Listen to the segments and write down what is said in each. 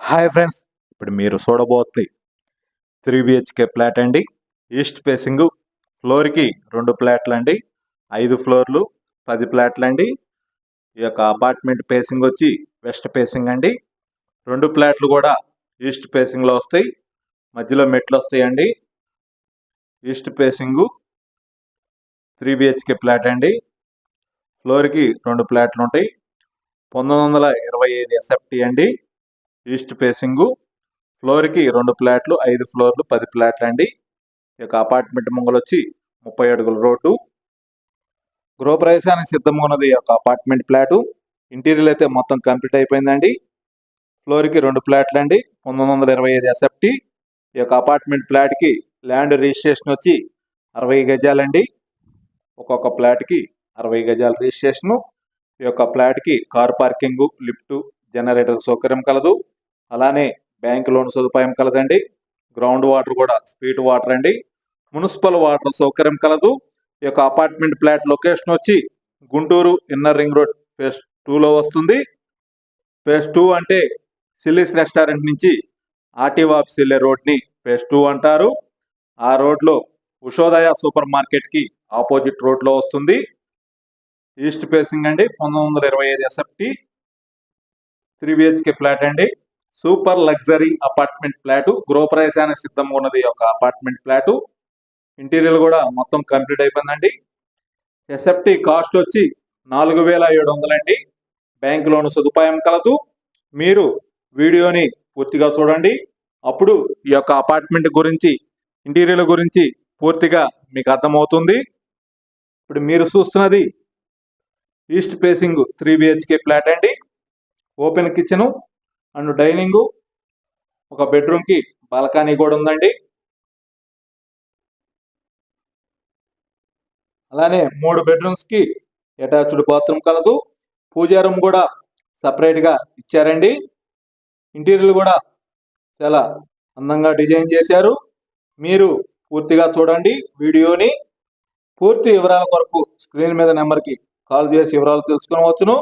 Hi friends ఇప్పుడు మీరు చూడబోతుంది త్రీ బిహెచ్కే ఫ్లాట్ అండి. ఈస్ట్ ఫేసింగ్ ఫ్లోర్కి రెండు ఫ్లాట్లు అండి. ఐదు ఫ్లోర్లు పది ఫ్లాట్లు అండి. ఈ యొక్క అపార్ట్మెంట్ ఫేసింగ్ వచ్చి వెస్ట్ ఫేసింగ్ అండి. రెండు ఫ్లాట్లు కూడా ఈస్ట్ ఫేసింగ్లో వస్తాయి మధ్యలో మెట్లు వస్తాయండి. East facing three BHK flat అండి. ఫ్లోర్కి రెండు ఫ్లాట్లు ఉంటాయి. పంతొమ్మిది వందల ఇరవై ఐదు ఎస్ఎఫ్టీ అండి. ఈస్ట్ ఫేసింగు ఫ్లోర్కి రెండు ఫ్లాట్లు ఐదు ఫ్లోర్లు పది ఫ్లాట్లు అండి. ఈ యొక్క అపార్ట్మెంట్ ముంగలు వచ్చి ముప్పై అడుగుల రోడ్డు. గృహప్రవేశానికి సిద్ధంగా ఉన్నది ఈ యొక్క అపార్ట్మెంట్ ఫ్లాటు. ఇంటీరియర్ అయితే మొత్తం కంప్లీట్ అయిపోయిందండి. ఫ్లోర్కి రెండు ఫ్లాట్లు అండి పంతొమ్మిది వందల ఇరవై ఐదు ఎస్ఎఫ్టీ. ఈ యొక్క అపార్ట్మెంట్ ఫ్లాట్కి ల్యాండ్ రిజిస్ట్రేషన్ వచ్చి అరవై గజాలండి. ఒక్కొక్క ఫ్లాట్కి అరవై గజాల రిజిస్ట్రేషను. ఈ యొక్క ఫ్లాట్కి కార్ పార్కింగు లిఫ్టు జనరేటర్ సౌకర్యం కలదు. అలానే బ్యాంక్ లోన్ సదుపాయం కలదండి. గ్రౌండ్ వాటర్ కూడా స్పీడ్ వాటర్ అండి. మున్సిపల్ వాటర్ సౌకర్యం కలదు. ఈ యొక్క అపార్ట్మెంట్ ఫ్లాట్ లొకేషన్ వచ్చి Guntur inner ring road phase టూలో వస్తుంది. ఫేస్ టూ అంటే సిల్లీస్ రెస్టారెంట్ నుంచి ఆర్టీవాప్స్ వెళ్ళే రోడ్ని ఫేస్ టూ అంటారు. ఆ రోడ్లో ఉషోదయ సూపర్ మార్కెట్కి ఆపోజిట్ రోడ్లో వస్తుంది. ఈస్ట్ ఫేసింగ్ అండి పంతొమ్మిది వందల ఇరవై ఐదు ఎస్ఎఫ్టీ త్రీ బిహెచ్కే ఫ్లాట్ అండి. Super luxury apartment flat. గృహప్రవేశానికి సిద్ధంగా ఉన్నది ఈ యొక్క అపార్ట్మెంట్ ఫ్లాట్. ఇంటీరియర్ కూడా మొత్తం కంప్లీట్ అయిపోయిందండి. ఎస్ఎఫ్టీ కాస్ట్ వచ్చి నాలుగు వేల ఏడు వందలండి. బ్యాంక్ లోన్ సదుపాయం కలదు. మీరు వీడియోని పూర్తిగా చూడండి. అప్పుడు ఈ యొక్క అపార్ట్మెంట్ గురించి ఇంటీరియర్ గురించి పూర్తిగా మీకు అర్థమవుతుంది. ఇప్పుడు మీరు చూస్తున్నది east facing three BHK flat అండి. Open kitchen. అండ్ డైనింగ్ ఒక బెడ్రూమ్కి బాల్కనీ కూడా ఉందండి. అలానే మూడు బెడ్రూమ్స్కి అటాచ్డ్ బాత్రూమ్ కలదు. పూజా రూమ్ కూడా సపరేట్గా ఇచ్చారండి. ఇంటీరియర్ కూడా చాలా అందంగా డిజైన్ చేశారు. మీరు పూర్తిగా చూడండి వీడియోని. పూర్తి వివరాల కొరకు స్క్రీన్ మీద నెంబర్కి కాల్ చేసి వివరాలు తెలుసుకోవచ్చును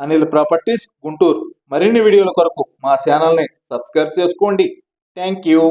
అనిల్ ప్రాపర్టీస్ గుంటూరు. మరిన్ని వీడియోల కొరకు మా ఛానల్ని సబ్స్క్రైబ్ చేసుకోండి. Thank you.